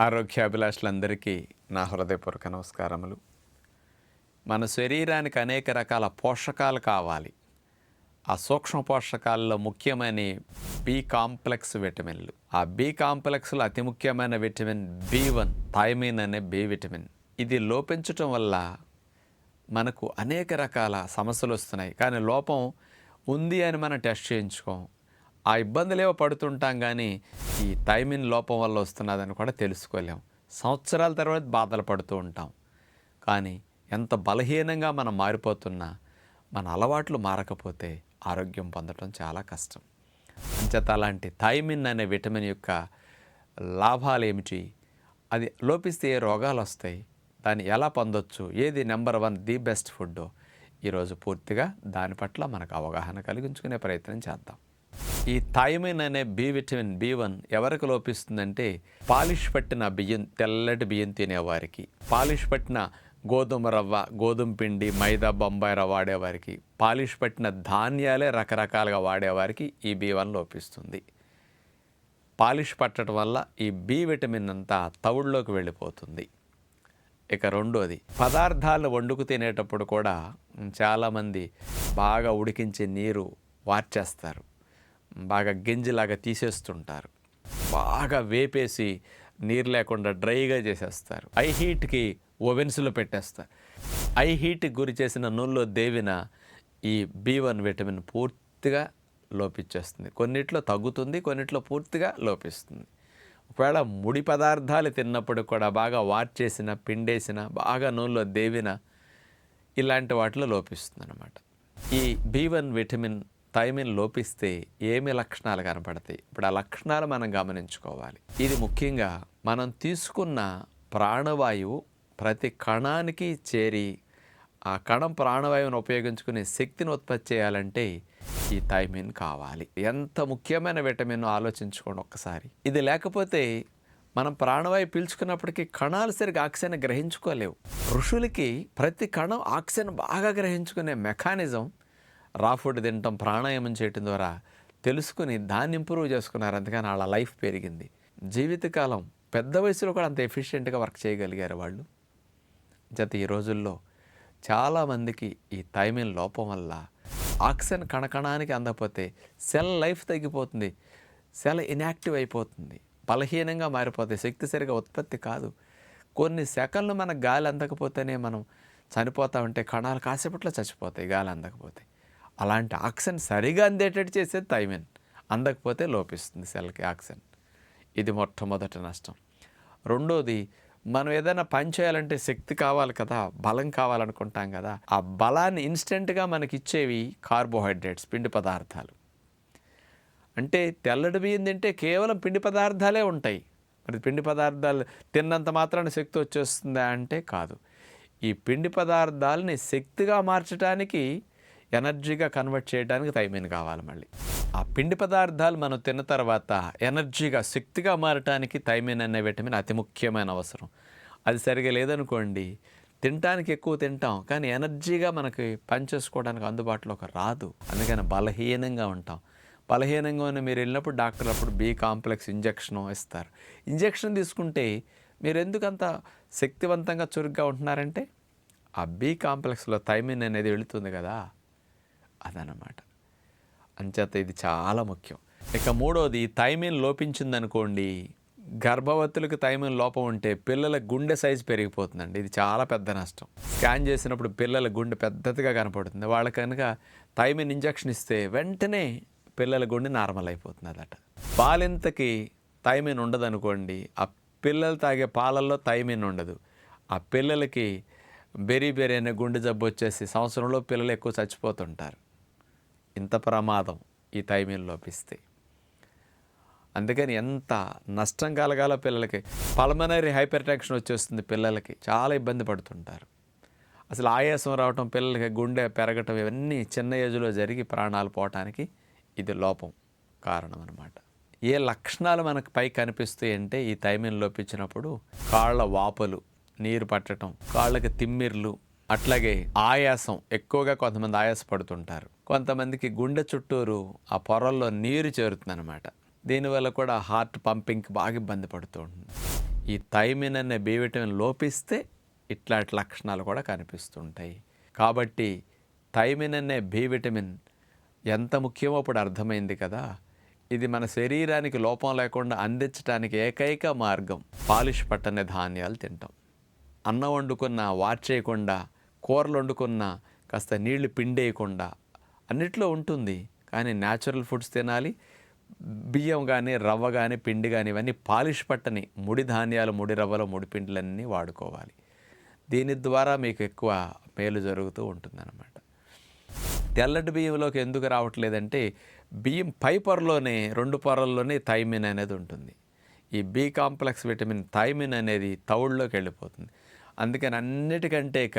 ఆరోగ్యాభిలాషులందరికీ నా హృదయపూర్వక నమస్కారములు. మన శరీరానికి అనేక రకాల పోషకాలు కావాలి. ఆ సూక్ష్మ పోషకాల్లో ముఖ్యమైన బి కాంప్లెక్స్ విటమిన్లు. ఆ బి కాంప్లెక్స్లో అతి ముఖ్యమైన విటమిన్ బి వన్ థైమిన్ అనే బి విటమిన్. ఇది లోపించటం వల్ల మనకు అనేక రకాల సమస్యలు వస్తున్నాయి. కానీ లోపం ఉంది అని మనం టెస్ట్ చేయించుకోం. ఆ ఇబ్బందులేవో పడుతుంటాం కానీ ఈ థైమిన్ లోపం వల్ల వస్తున్నదని కూడా తెలుసుకోలేం. సంవత్సరాల తర్వాత బాధలు పడుతూ ఉంటాం. కానీ ఎంత బలహీనంగా మనం మారిపోతున్నా మన అలవాట్లు మారకపోతే ఆరోగ్యం పొందడం చాలా కష్టం. అంచేత అలాంటి థైమిన్ అనే విటమిన్ యొక్క లాభాలు ఏమిటి? అది లోపిస్తే ఏ రోగాలు వస్తాయి? దాన్ని ఎలా పొందొచ్చు? ఏది number one the best food ఈరోజు పూర్తిగా దాని పట్ల మనకు అవగాహన కలిగించుకునే ప్రయత్నం చేద్దాం. ఈ థైమిన్ అనే బి విటమిన్ బి వన్ ఎవరికి లోపిస్తుందంటే పాలిష్ పట్టిన బియ్యం తెల్లటి బియ్యం తినేవారికి. పాలిష్ పట్టిన గోధుమ రవ్వ గోధుమ పిండి మైదా బొంబాయి రవ్వ వాడేవారికి. పాలిష్ పట్టిన ధాన్యాలే రకరకాలుగా వాడేవారికి ఈ బి వన్ లోపిస్తుంది. పాలిష్ పట్టడం వల్ల ఈ బి విటమిన్ అంతా తవుడులోకి వెళ్ళిపోతుంది. ఇక రెండోది పదార్థాలు వండుకు తినేటప్పుడు కూడా చాలామంది బాగా ఉడికించే నీరు వార్చేస్తారు. బాగా గింజలాగా తీసేస్తుంటారు. బాగా వేపేసి నీరు లేకుండా డ్రైగా చేసేస్తారు. ఐ హీట్కి ఓవెన్స్లో పెట్టేస్తారు. ఐ హీట్కి గురి చేసిన నూనెలో దేవిన ఈ బి వన్ విటమిన్ పూర్తిగా లోపించేస్తుంది కొన్నిట్లో తగ్గుతుంది కొన్నిట్లో పూర్తిగా లోపిస్తుంది. ఒకవేళ ముడి పదార్థాలు తిన్నప్పుడు కూడా బాగా వార్చేసిన పిండేసిన బాగా నూనెలో దేవిన ఇలాంటి వాటిలో లోపిస్తుంది అనమాట ఈ బి వన్ విటమిన్ థైమిన్ లోపిస్తే ఏమి లక్షణాలు కనపడతాయి? ఇప్పుడు ఆ లక్షణాలు మనం గమనించుకోవాలి. ఇది ముఖ్యంగా మనం తీసుకున్న ప్రాణవాయువు ప్రతి కణానికి చేరి ఆ కణం ప్రాణవాయువును ఉపయోగించుకునే శక్తిని ఉత్పత్తి చేయాలంటే ఈ థైమిన్ కావాలి. ఎంత ముఖ్యమైన విటమిన్ ఆలోచించుకోండి ఒక్కసారి. ఇది లేకపోతే మనం ప్రాణవాయువు పీల్చుకున్నప్పటికీ కణాలు సరిగ్గా ఆక్సిజన్ గ్రహించుకోలేవు. ఋషులకి ప్రతి కణం ఆక్సిజన్ బాగా గ్రహించుకునే మెకానిజం రా ఫుడ్ తినటం ప్రాణాయామం చేయటం ద్వారా తెలుసుకుని దాన్ని ఇంప్రూవ్ చేసుకున్నారు. అందుకని వాళ్ళ లైఫ్ పెరిగింది. జీవితకాలం పెద్ద వయసులో కూడా అంత ఎఫిషియెంట్గా వర్క్ చేయగలిగారు వాళ్ళు. జత ఈ రోజుల్లో చాలామందికి ఈ థైమిన్ లోపం వల్ల ఆక్సిజన్ కణకణానికి అందకపోతే సెల్ లైఫ్ తగ్గిపోతుంది. సెల్ ఇన్యాక్టివ్ అయిపోతుంది. బలహీనంగా మారిపోతాయి శక్తి సరిగా ఉత్పత్తి కాదు. కొన్ని సెకండ్లు మనకు గాలి అందకపోతేనే మనం చనిపోతా ఉంటే కణాలు కాసేపట్లో చచ్చిపోతాయి గాలి అందకపోతే. అలాంటి ఆక్సిజన్ సరిగా అందేటట్టు చేసేది థైమిన్. అందకపోతే లోపిస్తుంది సెల్కి ఆక్సిజన్. ఇది మొట్టమొదటి నష్టం. రెండోది మనం ఏదైనా పని చేయాలంటే శక్తి కావాలి కదా బలం కావాలనుకుంటాం కదా ఆ బలాన్ని ఇన్స్టెంట్గా మనకి ఇచ్చేవి కార్బోహైడ్రేట్స్ పిండి పదార్థాలు. అంటే తెల్లటి బియ్యం తింటే కేవలం పిండి పదార్థాలే ఉంటాయి. మరి పిండి పదార్థాలు తిన్నంత మాత్రాన శక్తి వచ్చేస్తుందా అంటే కాదు. ఈ పిండి పదార్థాలని శక్తిగా మార్చడానికి ఎనర్జీగా కన్వర్ట్ చేయడానికి థైమిన్ కావాలి మళ్ళీ? ఆ పిండి పదార్థాలు మనం తిన్న తర్వాత ఎనర్జీగా శక్తిగా మారటానికి థైమిన్ అనే విటమిన్ అతి ముఖ్యమైన అవసరం. అది సరిగా లేదనుకోండి తినటానికి ఎక్కువ తింటాం కానీ ఎనర్జీగా మనకి పనిచేసుకోవడానికి అందుబాటులోకి రాదు. అందుకని బలహీనంగా ఉంటాం. బలహీనంగా ఉన్న మీరు వెళ్ళినప్పుడు డాక్టర్ అప్పుడు బి కాంప్లెక్స్ ఇంజెక్షన్ ఇస్తారు. ఇంజెక్షన్ తీసుకుంటే మీరు ఎందుకంత శక్తివంతంగా చురుగ్గా ఉంటున్నారంటే? ఆ బి కాంప్లెక్స్లో థైమిన్ అనేది వెళుతుంది కదా. అదనమాట. అంచేత ఇది చాలా ముఖ్యం. ఇక మూడోది థైమిన్ లోపించిందనుకోండి గర్భవతులకు థైమిన్ లోపం ఉంటే పిల్లల గుండె సైజు పెరిగిపోతుందండి. ఇది చాలా పెద్ద నష్టం. స్కాన్ చేసినప్పుడు పిల్లల గుండె పెద్దదిగా కనపడుతుంది. వాళ్ళ కనుక థైమిన్ ఇంజెక్షన్ ఇస్తే వెంటనే పిల్లల గుండె నార్మల్ అయిపోతుంది అదట పాలింతకి థైమిన్ ఉండదనుకోండి ఆ పిల్లలు తాగే పాలల్లో థైమిన్ ఉండదు. ఆ పిల్లలకి బెరీ బెరీ అనే గుండె జబ్బు వచ్చేసి సంవత్సరంలో పిల్లలు ఎక్కువ చచ్చిపోతుంటారు. ఇంత ప్రమాదం ఈ టైమింగ్ లోపిస్తే అందుకని ఎంత నష్టం కలగాలో పిల్లలకి పల్మనరీ హైపర్ టెన్షన్ వచ్చేస్తుంది పిల్లలకి చాలా ఇబ్బంది పడుతుంటారు. అసలు ఆయాసం రావటం పిల్లలకి గుండె పెరగటం ఇవన్నీ చిన్న ఏజ్లో జరిగి ప్రాణాలు పోవటానికి ఇది లోపం కారణం అనమాట ఏ లక్షణాలు మనకు పై కనిపిస్తాయి అంటే ఈ థైమిన్ లోపించినప్పుడు కాళ్ళ వాపలు నీరు పట్టడం కాళ్ళకి తిమ్మిర్లు అట్లాగే ఆయాసం ఎక్కువగా కొంతమంది ఆయాస పడుతుంటారు కొంతమందికి గుండె చుట్టూరు ఆ పొరల్లో నీరు చేరుతుందన్నమాట. దీనివల్ల కూడా హార్ట్ పంపింగ్కి బాగా ఇబ్బంది పడుతూ ఉంటుంది. ఈ థైమిన్ అనే బి విటమిన్ లోపిస్తే ఇట్లాంటి లక్షణాలు కూడా కనిపిస్తుంటాయి. కాబట్టి థైమిన్ అనే బి విటమిన్ ఎంత ముఖ్యమో ఇప్పుడు అర్థమైంది కదా. ఇది మన శరీరానికి లోపం లేకుండా అందించడానికి ఏకైక మార్గం. పాలిష్ పట్టనే ధాన్యాలు తింటాం. అన్నం వండుకున్న వార్చేయకుండా కూరలు వండుకున్న కాస్త నీళ్ళు పిండేయకుండా అన్నిట్లో ఉంటుంది. కానీ న్యాచురల్ ఫుడ్స్ తినాలి. బియ్యం కానీ రవ్వ కానీ పిండి కానీ ఇవన్నీ పాలిష్ పట్టని ముడి ధాన్యాలు ముడి రవ్వలు ముడి పిండిలన్నీ వాడుకోవాలి. దీని ద్వారా మీకు ఎక్కువ మేలు జరుగుతూ ఉంటుందన్నమాట. తెల్లటి బియ్యంలోకి ఎందుకు రావట్లేదంటే బియ్యం పై పొరలోనే రెండు పొరల్లోనే థైమిన్ అనేది ఉంటుంది. ఈ బి కాంప్లెక్స్ విటమిన్ థైమిన్ అనేది తౌడులోకి వెళ్ళిపోతుంది. అందుకని అన్నిటికంటే ఇక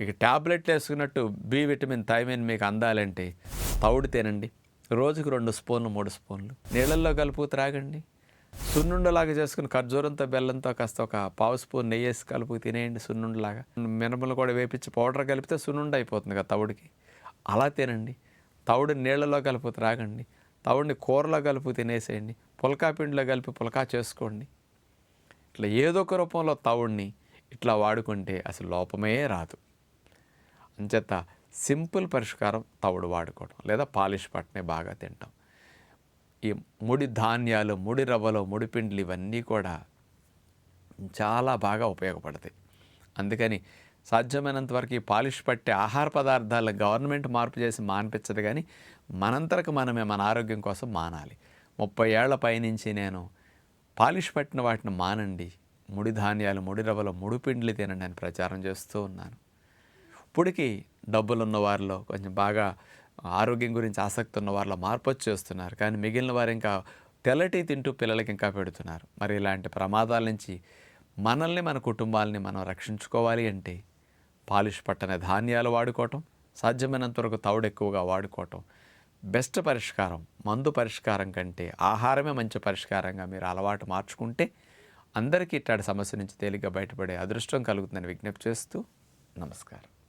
ఇక ట్యాబ్లెట్లు వేసుకున్నట్టు బి విటమిన్ థైమిన్ మీకు అందాలంటే తౌడు తినండి. రోజుకు రెండు స్పూన్లు మూడు స్పూన్లు. నీళ్ళల్లో కలుపు త్రాగండి. సున్నుండలాగా చేసుకుని ఖర్జూరంతో బెల్లంతో కాస్త ఒక పావు స్పూన్ నెయ్యి వేసి కలుపు తినేయండి సున్నుండలాగా. మినపలు కూడా వేపించి పౌడర్ కలిపితే సున్నుండ అయిపోతుంది కదా తవుడికి అలా తినండి. తవుడు నీళ్ళలో కలుపు త్రాగండి. తవుడిని కూరలో కలుపు తినేసేయండి. పుల్కా పిండిలో కలిపి పుల్కా చేసుకోండి. ఇట్లా ఏదో ఒక రూపంలో తవుడిని ఇట్లా వాడుకుంటే అసలు లోపమే రాదు. అంచేత సింపుల్ పరిష్కారం తవుడు వాడుకోవడం లేదా పాలిష్ పట్టనే బాగా తింటాం. ఈ ముడి ధాన్యాలు ముడి రవ్వలు ముడి పిండిలు ఇవన్నీ కూడా చాలా బాగా ఉపయోగపడతాయి. అందుకని సాధ్యమైనంత వరకు ఈ పాలిష్ పట్టే ఆహార పదార్థాలు గవర్నమెంట్ మార్పు చేసి మానిపించదు కానీ మనంతరకు మనమే మన ఆరోగ్యం కోసం మానాలి. ముప్పై ఏళ్ళ పైనుంచి నేను పాలిష్ పట్టిన వాటిని మానండి. ముడి ధాన్యాలు ముడి రవ్వలు ముడి పిండిలు తినండి అని ప్రచారం చేస్తూ ఉన్నాను. ఇప్పటికీ డబ్బులున్న వారిలో కొంచెం బాగా ఆరోగ్యం గురించి ఆసక్తి ఉన్న వారిలో మార్పు వచ్చి చేస్తున్నారు కానీ మిగిలిన వారు ఇంకా తెల్లటి తింటూ పిల్లలకి ఇంకా పెడుతున్నారు. మరి ఇలాంటి ప్రమాదాల నుంచి మనల్ని మన కుటుంబాలని మనం రక్షించుకోవాలి అంటే పాలిష్ పట్టనే ధాన్యాలు వాడుకోవటం సాధ్యమైనంత వరకు తౌడు ఎక్కువగా వాడుకోవటం బెస్ట్ పరిష్కారం మందు పరిష్కారం కంటే ఆహారమే మంచి పరిష్కారంగా మీరు అలవాటు మార్చుకుంటే అందరికీ ఇట్లాంటి సమస్య నుంచి తేలిగ్గా బయటపడే అదృష్టం కలుగుతుందని విజ్ఞప్తి చేస్తూ నమస్కారం.